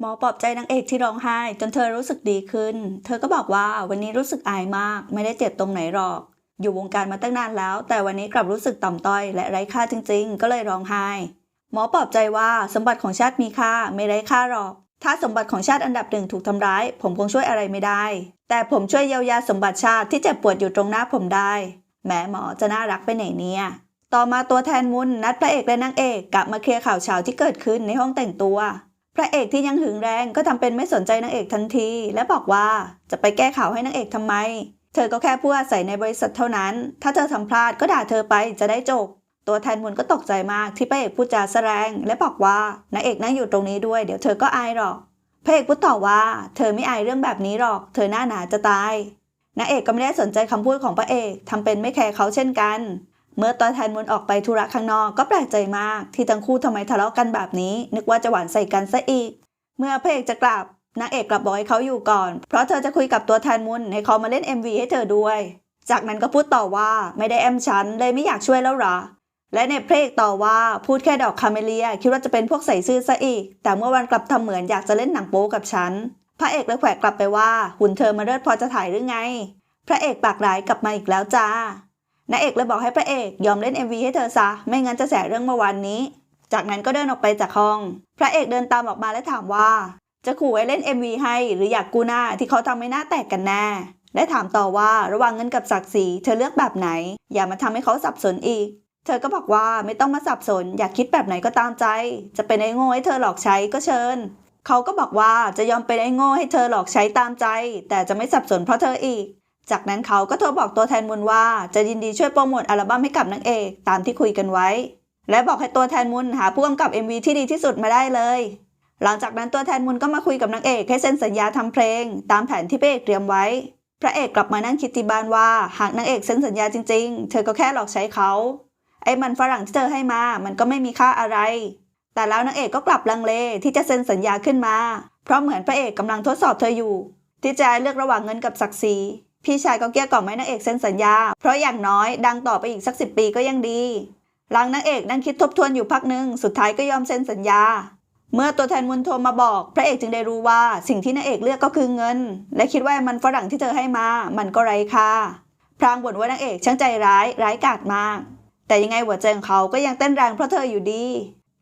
หมอปลอบใจนางเอกที่ร้องไห้ จนเธอรู้สึกดีขึ้น เธอก็บอกว่าวันนี้รู้สึกอายมาก ไม่ได้เจ็บตรงไหนหรอก อยู่วงการมาตั้งนานแล้ว แต่วันนี้กลับรู้สึกต่ำต้อยและไร้ค่าจริง ๆ ก็เลยร้องไห้ หมอปลอบใจว่าสมบัติของชาติมีค่าไม่ไร้ค่าหรอก ถ้าสมบัติของชาติอันดับหนึ่งถูกทำร้าย ผมคงช่วยอะไรไม่ได้ แต่ผมช่วยเยียวยาสมบัติชาติที่เจ็บปวดอยู่ตรงหน้าผมได้แหมหมอจะน่ารักไปไหนเนี่ยต่อมาตัวแทนมุนนัดพระเอกและนางเอกกลับมาเคลียร์ข่าวเช้าที่เกิดขึ้นในห้องแต่งตัว พระเอกที่ยังหึงแรงก็ทำเป็นไม่สนใจนางเอกทันที และบอกว่าจะไปแก้ข่าวให้นางเอกทำไม เธอก็แค่ผู้อาศัยในบริษัทเท่านั้น ถ้าเธอทำพลาดก็ด่าเธอไปจะได้จบ ตัวแทนมุนก็ตกใจมากที่พระเอกพูดจาแสดง และบอกว่านางเอกนั่งอยู่ตรงนี้ด้วยเดี๋ยวเธอก็อายหรอก พระเอกพูดต่อว่า เธอไม่อายเรื่องแบบนี้หรอก เธอหน้าหนาจะตายนางเอกก็ไม่ได้สนใจคำพูดของพระเอกทำเป็นไม่แคร์เขาเช่นกัน เมื่อตัวแทนมุนออกไปธุระข้างนอกก็แปลกใจมาก ที่ทั้งคู่ทำไมทะเลาะกันแบบนี้ นึกว่าจะหวานใส่กันซะอีก เมื่อพระเอกจะกลับนางเอกกลับบอกให้เขาอยู่ก่อน เพราะเธอจะคุยกับตัวแทนมุนให้เขามาเล่น MV ให้เธอด้วย จากนั้นก็พูดต่อว่าไม่ได้แอมฉันเลยไม่อยากช่วยแล้วหรอ และในเพลงต่อว่าพูดแค่ดอกคาเมเลีย คิดว่าจะเป็นพวกใส่ซื่อซะอีก แต่เมื่อวันกลับทำเหมือนอยากจะเล่นหนังโป๊กับฉัน พระเอกเลยแขวะกลับไปว่าหุ่นเธอมาเลิศพอจะถ่ายหรือไง พระเอกปากร้ายกลับมาอีกแล้วจ้า นางเอกเลยบอกให้พระเอกยอมเล่น MV ให้เธอซะ ไม่งั้นจะแสเรื่องเมื่อวานนี้ จากนั้นก็เดินออกไปจากห้อง พระเอกเดินตามออกมาและถามว่า จะขู่ให้เล่น MV ให้หรืออยากกู้หน้าที่เขาทำให้หน้าแตกกันแน่และถามต่อว่าระหว่างเงินกับศักดิ์ศรีเธอเลือกแบบไหน อย่ามาทำให้เขาสับสนอีก เธอก็บอกว่าไม่ต้องมาสับสน อยากคิดแบบไหนก็ตามใจ จะเป็นไอ้โง่ให้เธอหลอกใช้ก็เชิญ เขาก็บอกว่าจะยอมเป็นไอ้โง่ให้เธอหลอกใช้ตามใจ แต่จะไม่สับสนเพราะเธออีก จากนั้นเขาก็โทรบอกตัวแทนมุนว่าจะยินดีช่วยโปรโมทอัลบั้มให้กับนางเอกตามที่คุยกันไว้ และบอกให้ตัวแทนมุนหาผู้กำกับ MV ที่ดีที่สุดมาได้เลย หลังจากนั้นตัวแทนมุนก็มาคุยกับนางเอกให้เซ็นสัญญาทำเพลง ตามแผนที่พระเอกเตรียมไว้ พระเอกกลับมานั่งคิดที่บ้านว่าหากนางเอกเซ็นสัญญาจริง ๆ เธอก็แค่หลอกใช้เขาไอ้มันฝรั่งที่เธอให้มา มันก็ไม่มีค่าอะไร แต่แล้วนางเอกก็กลับลังเลที่จะเซ็นสัญญาขึ้นมา เพราะเหมือนพระเอกกำลังทดสอบเธออยู่ ที่จะเลือกระหว่างเงินกับศักดิ์ศรี พี่ชายก็เกลี้ยกล่อมให้นางเอกเซ็นสัญญา เพราะอย่างน้อยดังต่อไปอีกสักสิปีก็ยังดี หลังนางเอกนั่งคิดทบทวนอยู่พักหนึ่งสุดท้ายก็ยอมเซ็นสัญญา เมื่อตัวแทนมุนโทรมาบอก พระเอกจึงได้รู้ว่าสิ่งที่นางเอกเลือกก็คือเงิน และคิดว่ามันฝรั่งที่เธอให้มา มันก็ไร้ค่าพรางบ่นว่านางเอกช่างใจร้ายร้ายกาจมาก แต่ยังไงหัวใจของเขาก็ยังเต้นแรงเพราะเธออยู่ดี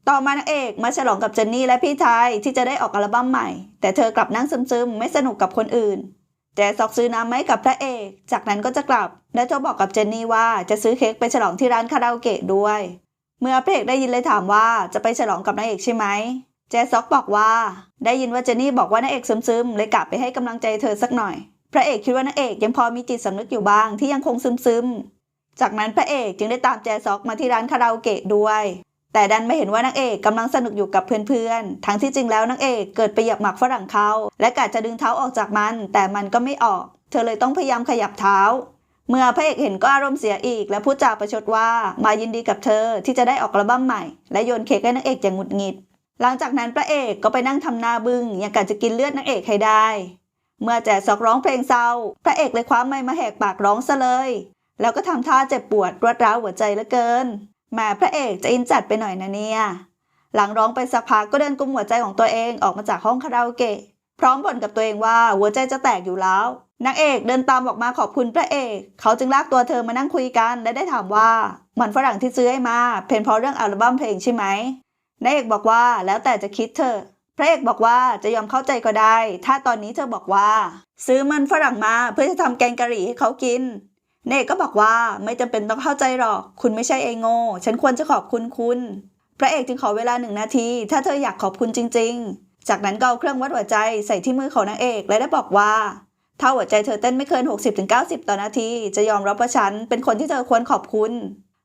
ต่อมานางเอกมาฉลองกับเจนนี่และพี่ชายที่จะได้ออกอัลบั้มใหม่ แต่เธอกลับนั่งซึมๆ ไม่สนุกกับคนอื่น แจซอกซื้อน้ำไหมกับพระเอก จากนั้นก็จะกลับ และเธอบอกกับเจนนี่ว่าจะซื้อเค้กไปฉลองที่ร้านคาราโอเกะด้วย เมื่อพระเอกได้ยินเลยถามว่าจะไปฉลองกับนางเอกใช่ไหมแจซอกบอกว่า ได้ยินว่าเจนนี่บอกว่านางเอกซึมๆ เลยกลับไปให้กำลังใจเธอสักหน่อย พระเอกคิดว่านางเอกยังพอมีจิตสำนึกอยู่บ้างที่ยังคงซึมๆ จากนั้นพระเอกจึงได้ตามแจซอกมาที่ร้านคาราโอเกะด้วย แต่ดันไม่เห็นว่านางเอกกำลังสนุกอยู่กับเพื่อนๆ ทั้งที่จริงแล้วนางเอกเกิดไปเหยียบหมักฝรั่งเขา และกะจะดึงเท้าออกจากมัน แต่มันก็ไม่ออก เธอเลยต้องพยายามขยับเท้า เมื่อพระเอกเห็นก็อารมณ์เสียอีก และพูดจาประชดว่ามายินดีกับเธอที่จะได้ออกอัลบั้มใหม่ และโยนเค้กให้นางเอกอย่างหงุดหงิด หลังจากนั้นพระเอกก็ไปนั่งทำหน้าบึ้งอย่างกะจะกินเลือดนางเอกให้ได้ เมื่อแจซอกร้องเพลงเศร้า พระเอกเลยคว้าไม้มาแหกปากร้องซะเลย แล้วก็ทำท่าเจ็บปวดรวดร้าวหัวใจเหลือเกิน แหม่พระเอกจะอินจัดไปหน่อยนะเนี่ย หลังร้องไปสักพักก็เดินกุมหัวใจของตัวเองออกมาจากห้องคาราโอเกะ พร้อมบ่นกับตัวเองว่าหัวใจจะแตกอยู่แล้ว นางเอกเดินตามออกมาขอบคุณพระเอก เขาจึงลากตัวเธอมานั่งคุยกันและได้ถามว่ามันฝรั่งที่ซื้อให้มาเป็นเพราะเรื่องอัลบั้มเพลงใช่ไหมนางเอกบอกว่าแล้วแต่จะคิดเธอพระเอกบอกว่าจะยอมเข้าใจก็ได้ ถ้าตอนนี้เธอบอกว่า ซื้อมันฝรั่งมาเพื่อจะทำแกงกะหรี่ให้เขากิน เนกก็บอกว่าไม่จำเป็นต้องเข้าใจหรอก คุณไม่ใช่เอโง่ฉันควรจะขอบคุณคุณ พระเอกจึงขอเวลาหนึ่งนาที ถ้าเธออยากขอบคุณจริง ๆ จากนั้นก็เอาเครื่องวัดหัวใจใส่ที่มือของนางเอกและได้บอกว่า ถ้าหัวใจเธอเต้นไม่เกิน 60-90 ต่อนาที จะยอมรับว่าฉันเป็นคนที่เธอควรขอบคุณ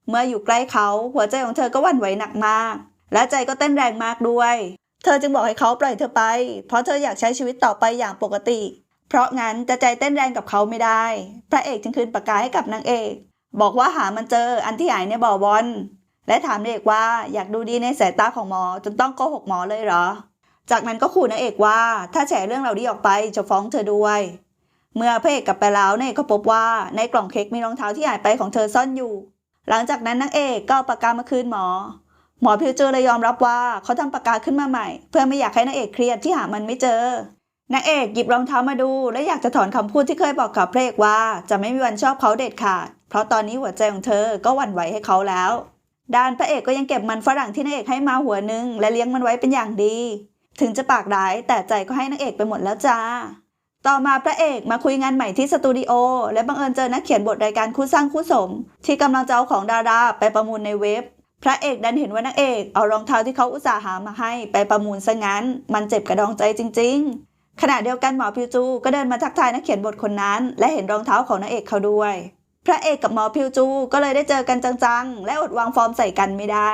เมื่ออยู่ใกล้เขาหัวใจของเธอก็วั่นไหวหนักมาก และใจก็เต้นแรงมากด้วย เธอจึงบอกให้เขาปล่อยเธอไป เพราะเธออยากใช้ชีวิตต่อไปอย่างปกติ เพราะงั้นจะใจเต้นแรงกับเขาไม่ได้ พระเอกจึงคืนปากกาให้กับนางเอก บอกว่าหามันเจออันที่หายในบ่อบอลและถามนางเอกว่าอยากดูดีในสายตาของหมอจนต้องโกหกหมอเลยเหรอ จากนั้นก็ขู่นางเอกว่า ถ้าแฉเรื่องเราดีออกไปจะฟ้องเธอด้วย เมื่อพระเอกกลับไปแล้วนางเอกก็พบว่าในกล่องเค้กมีรองเท้าที่หายไปของเธอซ่อนอยู่ หลังจากนั้นนางเอกก็เอาปากกามาคืนหมอ หมอพิวจูเลยยอมรับว่าเขาทำปากกาขึ้นมาใหม่ เพื่อไม่อยากให้นางเอกเครียดที่หามันไม่เจอ นางเอกหยิบรองเท้ามาดู และอยากจะถอนคำพูดที่เคยบอกกับพระเอกว่า จะไม่มีวันชอบเขาเด็ดขาด เพราะตอนนี้หัวใจของเธอก็หวั่นไหวให้เขาแล้วด้านพระเอกก็ยังเก็บมันฝรั่งที่นางเอกให้มาหัวหนึงและเลี้ยงมันไว้เป็นอย่างดี ถึงจะปากร้ายแต่ใจก็ให้นางเอกไปหมดแล้วจ้า ต่อมาพระเอกมาคุยงานใหม่ที่สตูดิโอและบังเอิญเจอนักเขียนบทรายการคู่สร้างคู่สม ที่กำลังจะเอาของดาราไปประมูลในเว็บ พระเอกดันเห็นว่านางเอกเอารองเท้าที่เขาอุตส่าห์หามาให้ไปประมูลซะงั้น มันเจ็บกระดองใจจริง ขณะเดียวกันหมอพิวจูก็เดินมาทักทายนักเขียนบทคนนั้น และเห็นรองเท้าของนางเอกเขาด้วย พระเอกกับหมอพิวจูก็เลยได้เจอกันจังๆ และอดวางฟอร์มใส่กันไม่ได้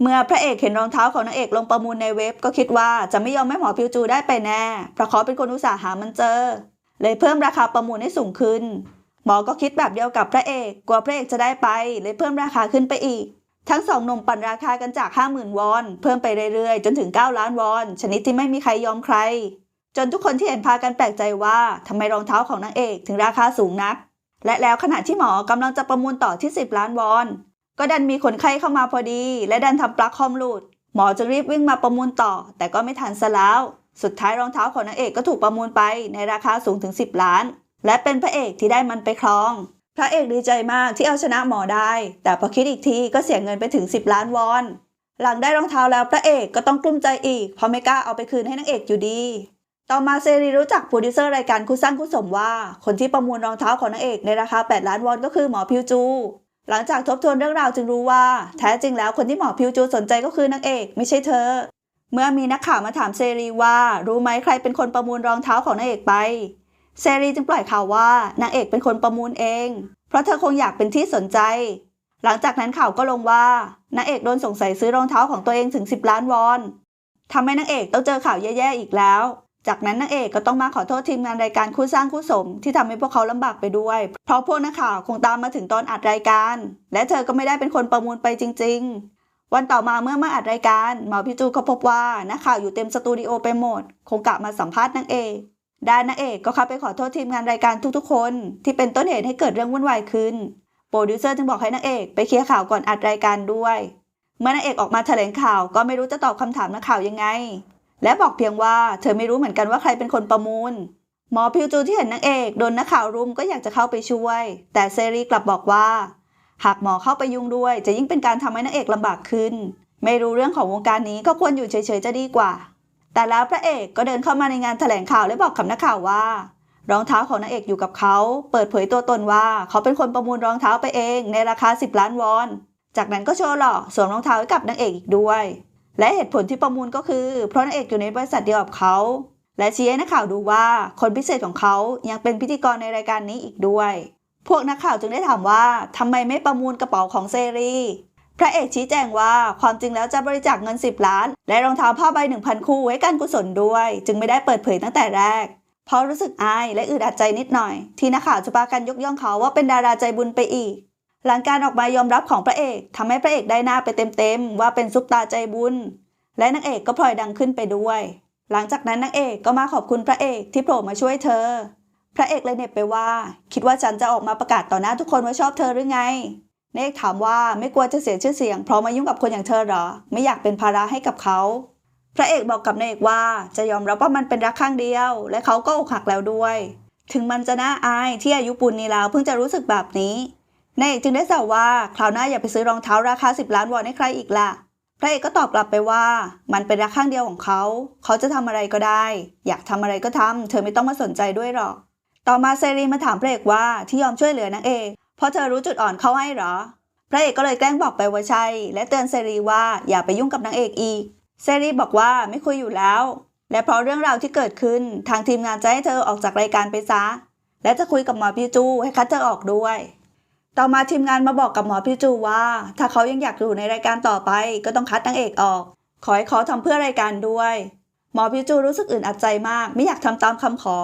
เมื่อพระเอกเห็นรองเท้าของนางเอกลงประมูลในเว็บก็คิดว่าจะไม่ยอมให้หมอพิวจูได้ไปแน่เพราะเขาเป็นคนอุตสาห์หามันเจอ เลยเพิ่มราคาประมูลให้สูงขึ้น หมอก็คิดแบบเดียวกับพระเอกกลัวพระเอกจะได้ไป เลยเพิ่มราคาขึ้นไปอีกทั้งสองหนุ่มปั่นราคากันจาก 50,000 วอน เพิ่มไปเรื่อยๆ จนถึง 9 ล้านวอน ชนิดที่ไม่มีใครยอมใคร จนทุกคนที่เห็นพากันแปลกใจว่าทำไมรองเท้าของนางเอกถึงราคาสูงนัก และแล้วขณะที่หมอกำลังจะประมูลต่อที่ 10 ล้านวอน ก็ดันมีคนไข้เข้ามาพอดี และดันทำปลั๊กคอมหลุด หมอจะรีบวิ่งมาประมูลต่อ แต่ก็ไม่ทันซะแล้ว สุดท้ายรองเท้าของนางเอกก็ถูกประมูลไปในราคาสูงถึง 10 ล้าน และเป็นพระเอกที่ได้มันไปครอง พระเอกดีใจมากที่เอาชนะหมอได้ แต่พอคิดอีกทีก็เสียเงินไปถึง 10 ล้านวอน หลังได้รองเท้าแล้วพระเอกก็ต้องกลุ้มใจอีกเพราะไม่กล้าเอาไปคืนให้นางเอกอยู่ดี ต่อมาเซรีรู้จักโปรดิวเซอร์รายการคู่สร้างคู่สมว่า คนที่ประมูลรองเท้าของนางเอกในราคา 8 ล้านวอนก็คือหมอพิวจู หลังจากทบทวนเรื่องราวจึงรู้ว่า แท้จริงแล้วคนที่หมอพิวจูสนใจก็คือนางเอก ไม่ใช่เธอ เมื่อมีนักข่าวมาถามเซรีว่า รู้ไหมใครเป็นคนประมูลรองเท้าของนางเอกไป เซรีจึงปล่อยข่าวว่านางเอกเป็นคนประมูลเอง เพราะเธอคงอยากเป็นที่สนใจ หลังจากนั้นข่าวก็ลงว่านางเอกโดนสงสัยซื้อรองเท้าของตัวเองถึง 10 ล้านวอนทำให้นางเอกต้องเจอข่าวแย่ๆอีกแล้ว จากนั้นนางเอกก็ต้องมาขอโทษทีมงานรายการคู่สร้างคู่สม ที่ทำให้พวกเขาลำบากไปด้วย เพราะพวกนักข่าวคงตามมาถึงตอนอัดรายการ และเธอก็ไม่ได้เป็นคนประมูลไปจริง ๆ วันต่อมาเมื่อมาอัดรายการหมอพิจูก็พบว่านักข่าวอยู่เต็มสตูดิโอไปหมด คงกะมาสัมภาษณ์นางเอกด้านนางเอกก็เข้าไปขอโทษทีมงานรายการทุกๆ คน ที่เป็นต้นเหตุให้เกิดเรื่องวุ่นวายขึ้น โปรดิวเซอร์จึงบอกให้นางเอกไปเคลียร์ข่าวก่อนอัดรายการด้วย เมื่อนางเอกออกมาแถลงข่าวก็ไม่รู้จะตอบคำถามนักข่าวยังไง และบอกเพียงว่าเธอไม่รู้เหมือนกันว่าใครเป็นคนประมูล หมอพิวจูที่เห็นนางเอกโดนนักข่าวรุมก็อยากจะเข้าไปช่วย แต่เซรีกลับบอกว่า หากหมอเข้าไปยุ่งด้วย จะยิ่งเป็นการทำให้นางเอกลำบากขึ้น ไม่รู้เรื่องของวงการนี้ก็ควรอยู่เฉยๆจะดีกว่า แต่แล้วพระเอกก็เดินเข้ามาในงานแถลงข่าวและบอกกับนักข่าวว่ารองเท้าของนางเอกอยู่กับเขา เปิดเผยตัวตนว่าเขาเป็นคนประมูลรองเท้าไปเองในราคา 10 ล้านวอน จากนั้นก็โชว์หล่อสวมรองเท้าให้กับนางเอกอีกด้วย และเหตุผลที่ประมูลก็คือ เพราะนางเอกอยู่ในบริษัทเดียวกับเขา และชี้ให้นักข่าวดูว่าคนพิเศษของเขายังเป็นพิธีกรในรายการนี้อีกด้วย พวกนักข่าวจึงได้ถามว่าทำไมไม่ประมูลกระเป๋าของเซรี พระเอกชี้แจงว่าความจริงแล้วจะบริจาคเงิน 10 ล้าน และรองเท้าผ้าใบ 1,000 คู่ไว้การกุศลด้วย จึงไม่ได้เปิดเผยตั้งแต่แรกเพราะรู้สึกอายและอึดอัดใจนิดหน่อย ที่นักข่าวจะพากันยกย่องเขาว่าเป็นดาราใจบุญไปอีก หลังการออกมายอมรับของพระเอกทำให้พระเอกได้หน้าไปเต็มๆว่าเป็นซุปตาใจบุญ และนางเอกก็พลอยดังขึ้นไปด้วย หลังจากนั้นนางเอกก็มาขอบคุณพระเอกที่โผล่มาช่วยเธอ พระเอกเลยเน็บไปว่า คิดว่าฉันจะออกมาประกาศต่อหน้าทุกคนว่าชอบเธอหรือไงนางเอกถามว่าไม่กลัวจะเสียชื่อเสียงเพราะมายุ่งกับคนอย่างเธอหรอ ไม่อยากเป็นภาระให้กับเขา พระเอกบอกกับนางเอกว่าจะยอมรับว่ามันเป็นรักข้างเดียว และเขาก็อกหักแล้วด้วย ถึงมันจะน่าอายที่อายุปูนนี้แล้วเพิ่งจะรู้สึกแบบนี้ นางเอกจึงได้แซวว่าคราวหน้าอย่าไปซื้อรองเท้าราคา 10 ล้านวอนให้ใครอีกล่ะ พระเอกก็ตอบกลับไปว่า มันเป็นรักข้างเดียวของเขา เขาจะทำอะไรก็ได้ อยากทำอะไรก็ทำเธอไม่ต้องมาสนใจด้วยหรอก ต่อมาเซรีมาถามพระเอกว่าที่ยอมช่วยเหลือนางเอกเพราะเธอรู้จุดอ่อนเขาให้หรอ พระเอกก็เลยแกล้งบอกไปว่าใช่และเตือนเซรีว่าอย่าไปยุ่งกับนางเอกอีก เซรีบอกว่าไม่คุยอยู่แล้ว และเพราะเรื่องราวที่เกิดขึ้นทางทีมงานจะให้เธอออกจากรายการไปซะ และจะคุยกับหมอพิจูให้คัดเธอออกด้วย ต่อมาทีมงานมาบอกกับหมอพิจูว่า ถ้าเขายังอยากอยู่ในรายการต่อไป ก็ต้องคัดนางเอกออก ขอให้เขาทำเพื่อรายการด้วย หมอพิจูรู้สึกอื่นอัดใจมาก ไม่อยากทำตามคำขอ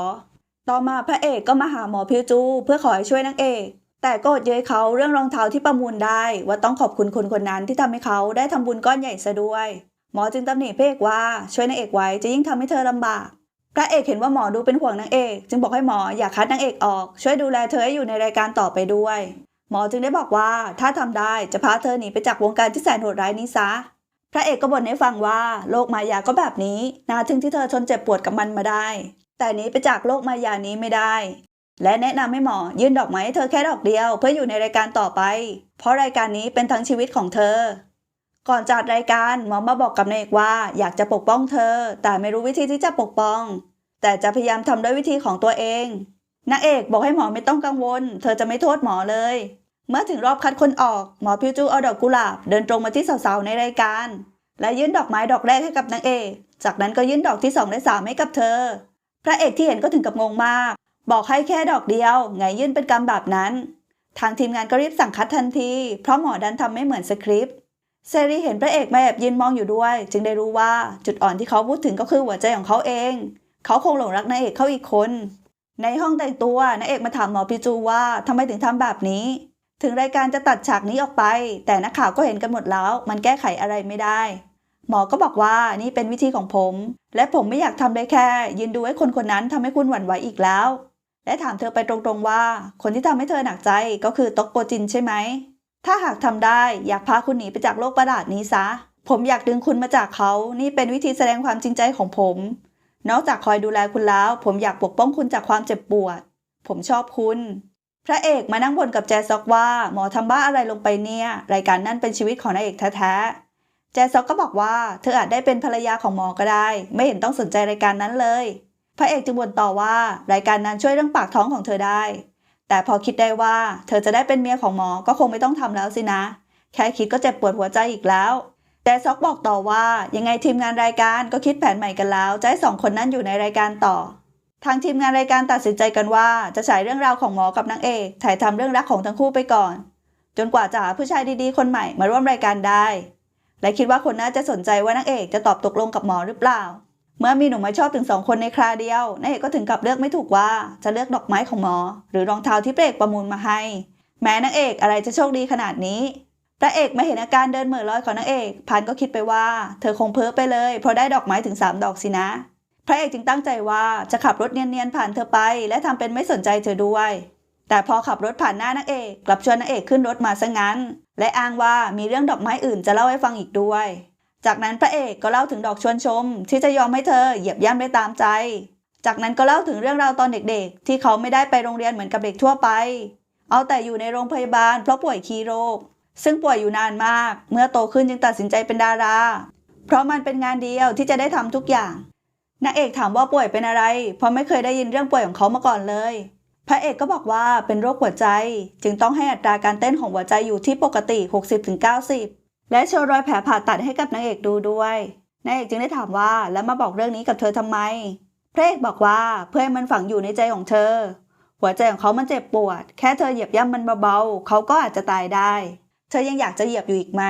ต่อมาพระเอกก็มาหาหมอพิจู เพื่อขอให้ช่วยนางเอก แต่ก็อดเย้ยเขาเรื่องรองเท้าที่ประมูลได้ ว่าต้องขอบคุณคนคนนั้นที่ทำให้เขาได้ทำบุญก้อนใหญ่ซะด้วย หมอจึงตำหนิพระเอกว่าช่วยนางเอกไว้จะยิ่งทำให้เธอลำบากพระเอกเห็นว่าหมอดูเป็นห่วงนางเอก จึงบอกให้หมออย่าคัดนางเอกออก ช่วยดูแลเธอให้อยู่ในรายการต่อไปด้วย หมอจึงได้บอกว่าถ้าทำได้จะพาเธอหนีไปจากวงการที่แสนโหดร้ายนี้ซะ พระเอกก็บ่นให้ฟังว่าโลกมายาก็แบบนี้นาถึงที่เธอทนเจ็บปวดกับมันมาได้ แต่นี้ไปจากโลกมายานี้ไม่ได้ และแนะนำให้หมอยื่นดอกไม้ให้เธอแค่ดอกเดียว เพื่ออยู่ในรายการต่อไป เพราะรายการนี้เป็นทั้งชีวิตของเธอ ก่อนจัดรายการหมอมาบอกกับนายเอกว่าอยากจะปกป้องเธอ แต่ไม่รู้วิธีที่จะปกป้อง แต่จะพยายามทำด้วยวิธีของตัวเอง นางเอกบอกให้หมอไม่ต้องกังวล เธอจะไม่โทษหมอเลย เมื่อถึงรอบคัดคนออก หมอพิวจูเอาดอกกุหลาบเดินตรงมาที่สาวๆในรายการ และยื่นดอกไม้ดอกแรกให้กับนางเอก จากนั้นก็ยื่นดอกที่สองและสามให้กับเธอ พระเอกที่เห็นก็ถึงกับงงมาก บอกให้แค่ดอกเดียว ไงยื่นเป็นกรรมแบบนั้น ทางทีมงานก็รีบสั่งคัดทันที เพราะหมอดันทำไม่เหมือนสคริปต์เซรีเห็นพระเอกมาแอบยืนมองอยู่ด้วย จึงได้รู้ว่าจุดอ่อนที่เขาพูดถึงก็คือหัวใจของเขาเอง เขาคงหลงรักนางเอกเขาอีกคน ในห้องแต่งตัวนางเอกมาถามหมอพิจูว่าทำไมถึงทำแบบนี้ ถึงรายการจะตัดฉากนี้ออกไป แต่นักข่าวก็เห็นกันหมดแล้ว มันแก้ไขอะไรไม่ได้ หมอก็บอกว่านี่เป็นวิธีของผม และผมไม่อยากทำได้แค่ ยืนดูให้คนคนนั้นทำให้คุณหวั่นไหวอีกแล้ว และถามเธอไปตรงๆว่า คนที่ทำให้เธอหนักใจก็คือตกโกจินใช่ไหมถ้าหากทำได้อยากพาคุณหนีไปจากโลกประหลาดนี้ซะ ผมอยากดึงคุณมาจากเขา นี่เป็นวิธีแสดงความจริงใจของผม นอกจากคอยดูแลคุณแล้ว ผมอยากปกป้องคุณจากความเจ็บปวด ผมชอบคุณ พระเอกมานั่งบ่นกับแจซอกว่า หมอทำบ้าอะไรลงไปเนี่ย รายการนั่นเป็นชีวิตของนายเอกแท้ๆ แจซอกก็บอกว่าเธออาจได้เป็นภรรยาของหมอก็ได้ ไม่เห็นต้องสนใจรายการนั้นเลย พระเอกจึงบ่นต่อว่ารายการนั้นช่วยเรื่องปากท้องของเธอได้ แต่พอคิดได้ว่า เธอจะได้เป็นเมียของหมอก็คงไม่ต้องทำแล้วสินะ แค่คิดก็เจ็บปวดหัวใจอีกแล้ว แต่ซอกบอกต่อว่ายังไงทีมงานรายการก็คิดแผนใหม่กันแล้วจะให้สองคนนั้นอยู่ในรายการต่อ ทางทีมงานรายการตัดสินใจกันว่าจะฉายเรื่องราวของหมอกับนางเอกถ่ายทำเรื่องรักของทั้งคู่ไปก่อน จนกว่าจะหาผู้ชายดีๆ คนใหม่มาร่วมรายการได้ และคิดว่าคนน่าจะสนใจว่านางเอกจะตอบตกลงกับหมอหรือเปล่า เมื่อมีหนุ่มมาชอบถึงสองคนในคราเดียวนางเอกก็ถึงกับเลือกไม่ถูกว่าจะเลือกดอกไม้ของหมอ หรือรองเท้าที่พรกประมูลมาให้ แม้นางเอกอะไรจะโชคดีขนาดนี้ พระเอกมาเห็นอาการเดินเหม่อลอยของนางเอกพันก็คิดไปว่า เธอคงเพ้อไปเลย เพราะได้ดอกไม้ถึง 3 ดอกสินะ พระเอกจึงตั้งใจว่าจะขับรถเนียนๆผ่านเธอไป และทำเป็นไม่สนใจเธอด้วย แต่พอขับรถผ่านหน้านางเอกกลับชวนนางเอกขึ้นรถมาซะงั้น และอ้างว่ามีเรื่องดอกไม้อื่นจะเล่าให้ฟังอีกด้วย จากนั้นพระเอกก็เล่าถึงดอกชวนชม ที่จะยอมให้เธอเหยียบย่ำได้ตามใจ จากนั้นก็เล่าถึงเรื่องราวตอนเด็กๆ ที่เขาไม่ได้ไปโรงเรียนเหมือนกับเด็กทั่วไป เอาแต่อยู่ในโรงพยาบาลเพราะป่วยคีโรค ซึ่งป่วยอยู่นานมาก เมื่อโตขึ้นจึงตัดสินใจเป็นดารา เพราะมันเป็นงานเดียวที่จะได้ทำทุกอย่าง นางเอกถามว่าป่วยเป็นอะไร เพราะไม่เคยได้ยินเรื่องป่วยของเขามาก่อนเลย พระเอกก็บอกว่าเป็นโรคหัวใจ จึงต้องให้อัตราการเต้นของหัวใจอยู่ที่ปกติ 60-90 และโชว์รอยแผลผ่าตัดให้กับนางเอกดูด้วยนางเอกจึงได้ถามว่าแล้วมาบอกเรื่องนี้กับเธอทำไม พระเอกบอกว่าเพื่อให้มันฝังอยู่ในใจของเธอ หัวใจของเขามันเจ็บปวด แค่เธอเหยียบย่ำมันเบาๆเขาก็อาจจะตายได้ ธอยังอยากจะเหยียบอยู่อีกไหม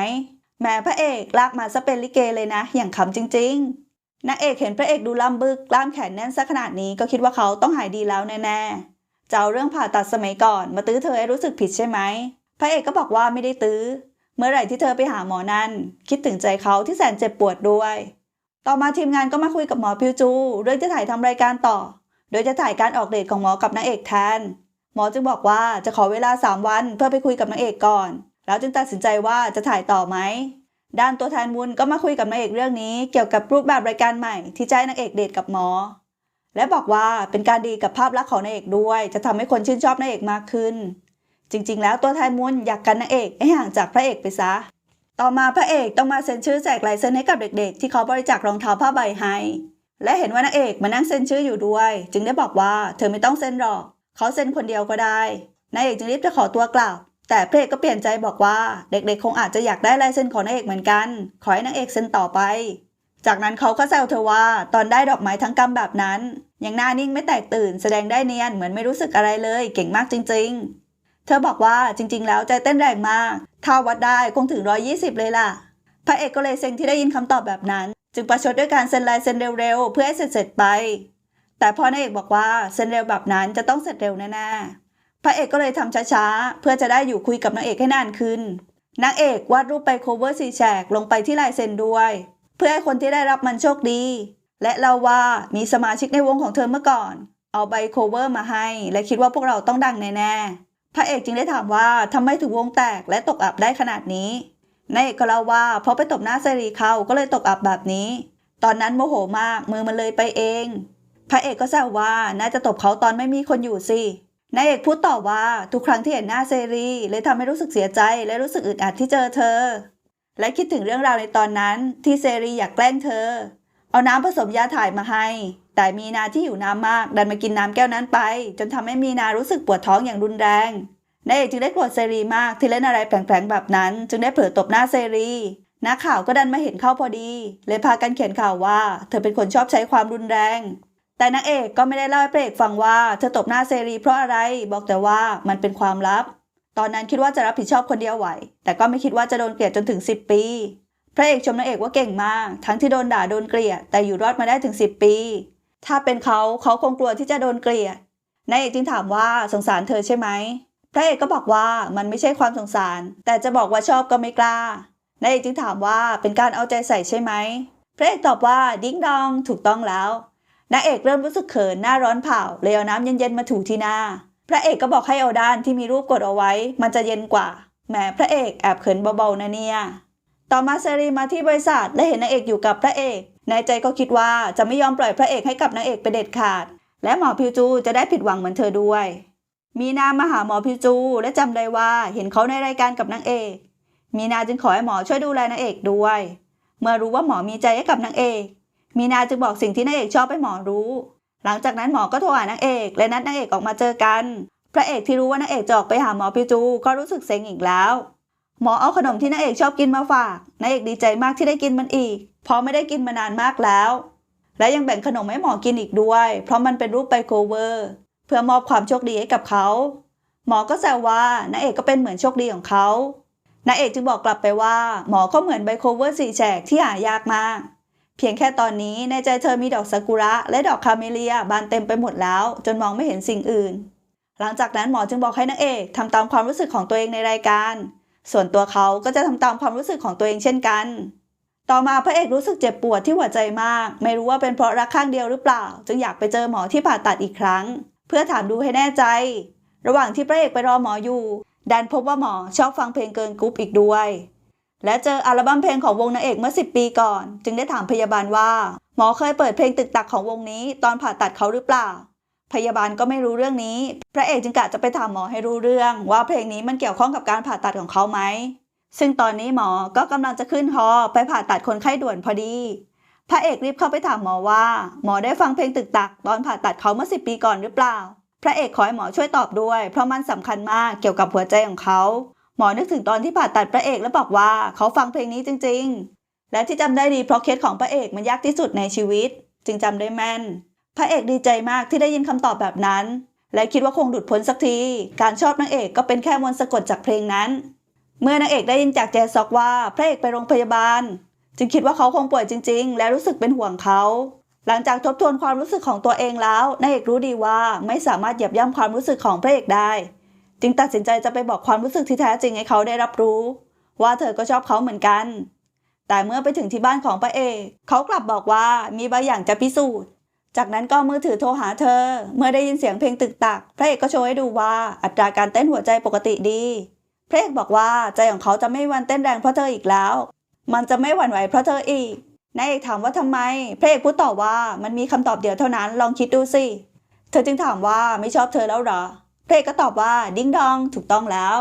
แหม้พระเอกลากมาซะเป็นลิเกเลยนะ อย่างขำจริงๆนางเอกเห็นพระเอกดูล่ำบึกล้ามแขนแน่นซะขนาดนี้ก็คิดว่าเขาต้องหายดีแล้วแน่ๆจะเอาเรื่องผ่าตัดสมัยก่อน มาตื้อเธอให้รู้สึกผิดใช่ไหมพระเอกก็บอกว่าไม่ได้ตื้อ เมื่อไหร่ที่เธอไปหาหมอนั่นคิดถึงใจเขาที่แสนเจ็บปวดด้วย ต่อมาทีมงานก็มาคุยกับหมอพิวจู เรื่องจะถ่ายทำรายการต่อ โดยจะถ่ายการออกเดทของหมอกับนางเอกแทนหมอจึงบอกว่าจะขอเวลา3วันเพื่อไปคุยกับนางเอกก่อน แล้วจึงตัดสินใจว่าจะถ่ายต่อไหม ด้านตัวแทนมุนก็มาคุยกับนางเอกเรื่องนี้เกี่ยวกับรูปแบบรายการใหม่ที่จะให้นางเอกเดทกับหมอ และบอกว่าเป็นการดีกับภาพลักษณ์ของนางเอกด้วย จะทำให้คนชื่นชอบนางเอกมากขึ้น จริง ๆ แล้วตัวแทนมุนอยากกันนางเอกให้ห่างจากพระเอกไปซะ ต่อมาพระเอกต้องมาเซ็นชื่อแจกลายเซ็นให้กับเด็ก ๆ ที่เขาบริจาครองเท้าผ้าใบให้และเห็นว่านางเอกมานั่งเซ็นชื่ออยู่ด้วย จึงได้บอกว่าเธอไม่ต้องเซ็นหรอก เขาเซ็นคนเดียวก็ได้นางเอกจึงรีบจะขอตัวกลับ แต่พระเอกก็เปลี่ยนใจบอกว่าเด็กๆ คงอาจจะอยากได้ลายเซ็นของนางเอกเหมือนกัน ขอให้นางเอกเซ็นต่อไป จากนั้นเขาก็แซวเธอว่าตอนได้ดอกไม้ทั้งกำแบบนั้น ยังหน้านิ่งไม่แตกตื่นแสดงได้เนียนเหมือนไม่รู้สึกอะไรเลย เก่งมากจริง ๆ เธอบอกว่าจริง ๆ แล้วใจเต้นแรงมากถ้าวัดได้คงถึง 120 เลยล่ะ พระเอกก็เลยเซ็งที่ได้ยินคำตอบแบบนั้น จึงประชดด้วยการเซ็นลายเซ็นเร็วๆเพื่อให้เสร็จๆไป แต่พอนางเอกบอกว่าเซ็นเร็วแบบนั้นจะต้องเสร็จเร็วแน่ๆ พระเอกก็เลยทำช้าๆ เพื่อจะได้อยู่คุยกับนางเอกให้นานขึ้น นางเอกวาดรูปไปโคเวอร์สีแฉกลงไปที่ลายเซ็นด้วย เพื่อให้คนที่ได้รับมันโชคดี และเล่าว่ามีสมาชิกในวงของเธอเมื่อก่อน เอาใบโคเวอร์มาให้ และคิดว่าพวกเราต้องดังแน่ๆ พระเอกจึงได้ถามว่าทำไมถึงวงแตกและตกอับได้ขนาดนี้ นายเอกก็เล่าว่าเพราะไปตบหน้าเซรีเขาก็เลยตกอับแบบนี้ ตอนนั้นโมโหมากมือมันเลยไปเอง พระเอกก็แซวว่าน่าจะตบเขาตอนไม่มีคนอยู่สิ นายเอกพูดต่อว่าทุกครั้งที่เห็นหน้าเซรีเลยทำให้รู้สึกเสียใจและรู้สึกอึดอัดที่เจอเธอ และคิดถึงเรื่องราวในตอนนั้นที่เซรีอยากแกล้งเธอ เอาน้ำผสมยาถ่ายมาให้ แต่มีนาที่อยู่น้ำมาก ดันมากินน้ำแก้วนั้นไป จนทำให้มีนารู้สึกปวดท้องอย่างรุนแรงนายเอกจึงได้โกรธเซรีมากที่เล่นอะไรแผลงๆแบบนั้น จึงได้เผลอตบหน้าเซรีนักข่าวก็ดันมาเห็นเข้าพอดี เลยพากันเขียนข่าวว่า เธอเป็นคนชอบใช้ความรุนแรง แต่นางเอกก็ไม่ได้เล่าให้พระเอกฟังว่าเธอตบหน้าเซรีเพราะอะไร บอกแต่ว่ามันเป็นความลับ ตอนนั้นคิดว่าจะรับผิดชอบคนเดียวไหว แต่ก็ไม่คิดว่าจะโดนเกลียดจนถึง 10 ปี พระเอกชมนางเอกว่าเก่งมาก ทั้งที่โดนด่าโดนเกลียด แต่อยู่รอดมาได้ถึง 10 ปี ถ้าเป็นเขาเขาคงกลัวที่จะโดนเกลียด นายเอกจึงถามว่าสงสารเธอใช่ไหม พระเอกก็บอกว่ามันไม่ใช่ความสงสาร แต่จะบอกว่าชอบก็ไม่กล้า นายเอกจึงถามว่าเป็นการเอาใจใส่ใช่ไหม พระเอกตอบว่าดิ้งดองถูกต้องแล้ว นางเอกเริ่มรู้สึกเขินหน้าร้อนเผาเลยเอาน้ำเย็นๆมาถูที่หน้า พระเอกก็บอกให้เอาด้านที่มีรูปกดเอาไว้ มันจะเย็นกว่าแหมพระเอกแอบเขินเบาๆนะเนี่ยต่อมาเซรีมาที่บริษัทและเห็นนางเอกอยู่กับพระเอกในใจก็คิดว่าจะไม่ยอมปล่อยพระเอกให้กับนางเอกไปเด็ดขาด และหมอพิวจูจะได้ผิดหวังเหมือนเธอด้วย มีนามาหาหมอพิวจูและจำได้ว่าเห็นเขาในรายการกับนางเอก มีนาจึงขอให้หมอช่วยดูแลนางเอกด้วย เมื่อรู้ว่าหมอมีใจให้กับนางเอก มีนาจึงบอกสิ่งที่นางเอกชอบให้หมอรู้ หลังจากนั้นหมอก็โทรหานางเอกและนัดนางเอกออกมาเจอกัน พระเอกที่รู้ว่านางเอกจะออกไปหาหมอพิจูก็รู้สึกเซ็งอีกแล้ว หมอเอาขนมที่นางเอกชอบกินมาฝากนางเอกดีใจมากที่ได้กินมันอีก เพราะไม่ได้กินมานานมากแล้ว และยังแบ่งขนมให้หมอกินอีกด้วย เพราะมันเป็นรูปไบโคเวอร์ เพื่อมอบความโชคดีให้กับเขา หมอก็แซวว่านางเอกก็เป็นเหมือนโชคดีของเขานางเอกจึงบอกกลับไปว่า หมอก็เหมือนไบโคเวอร์สี่แฉกที่หายากมาก เพียงแค่ตอนนี้ในใจเธอมีดอกซากุระ และดอกคาเมเลียบานเต็มไปหมดแล้ว จนมองไม่เห็นสิ่งอื่น หลังจากนั้นหมอจึงบอกให้นางเอกทำตามความรู้สึกของตัวเองในรายการ ส่วนตัวเขาก็จะทำตามความรู้สึกของตัวเองเช่นกัน ต่อมาพระเอกรู้สึกเจ็บปวดที่หัวใจมาก ไม่รู้ว่าเป็นเพราะรักข้างเดียวหรือเปล่า จึงอยากไปเจอหมอที่ผ่าตัดอีกครั้ง เพื่อถามดูให้แน่ใจ ระหว่างที่พระเอกไปรอหมออยู่ดันพบว่าหมอชอบฟังเพลงเกินกรุ๊ปอีกด้วย และเจออัลบั้มเพลงของวงนางเอกเมื่อ 10 ปีก่อน จึงได้ถามพยาบาลว่า หมอเคยเปิดเพลงตึกตักของวงนี้ตอนผ่าตัดเขาหรือเปล่า พยาบาลก็ไม่รู้เรื่องนี้ พระเอกจึงกะจะไปถามหมอให้รู้เรื่อง ว่าเพลงนี้มันเกี่ยวข้องกับการผ่าตัดของเขาไหมซึ่งตอนนี้หมอก็กำลังจะขึ้นฮอไปผ่าตัดคนไข้ด่วนพอดี พระเอกรีบเข้าไปถามหมอว่า หมอได้ฟังเพลงตึกตักตอนผ่าตัดเขาเมื่อสิปีก่อนหรือเปล่า พระเอกขอให้หมอช่วยตอบด้วย เพราะมันสำคัญมากเกี่ยวกับหัวใจของเขา หมอนึกถึงตอนที่ผ่าตัดพระเอกแล้วบอกว่าเขาฟังเพลงนี้จริง ๆ และที่จำได้ดีเพราะเคสของพระเอกมันยากที่สุดในชีวิต จึงจำได้แม่น พระเอกดีใจมากที่ได้ยินคำตอบแบบนั้น และคิดว่าคงดุดพ้นสักที การชอบนางเอกก็เป็นแค่มนสะกดจากเพลงนั้น เมื่อนางเอกได้ยินจากแจซอกว่าพระเอกไปโรงพยาบาล จึงคิดว่าเขาคงป่วยจริง ๆ และรู้สึกเป็นห่วงเขาหลังจากทบทวนความรู้สึกของตัวเองแล้วนางเอกรู้ดีว่าไม่สามารถเหยียบย่ำความรู้สึกของพระเอกได้ จึงตัดสินใจจะไปบอกความรู้สึกที่แท้จริงให้เขาได้รับรู้ ว่าเธอก็ชอบเขาเหมือนกัน แต่เมื่อไปถึงที่บ้านของพระเอกเขากลับบอกว่ามีบางอย่างจะพิสูจน์ จากนั้นก็มือถือโทรหาเธอ เมื่อได้ยินเสียงเพลงตึกตัก พระเอกก็โชว์ให้ดูว่าอัตราการเต้นหัวใจปกติดีพระเอกบอกว่าใจของเขาจะไม่วันเต้นแรงเพราะเธออีกแล้ว มันจะไม่หวั่นไหวเพราะเธออีกนายเอกถามว่าทำไม พระเอกพูดตอบว่ามันมีคำตอบเดียวเท่านั้นลองคิดดูสิ เธอจึงถามว่าไม่ชอบเธอแล้วเหรอ เอกก็ตอบว่า ดิ้งดองถูกต้องแล้ว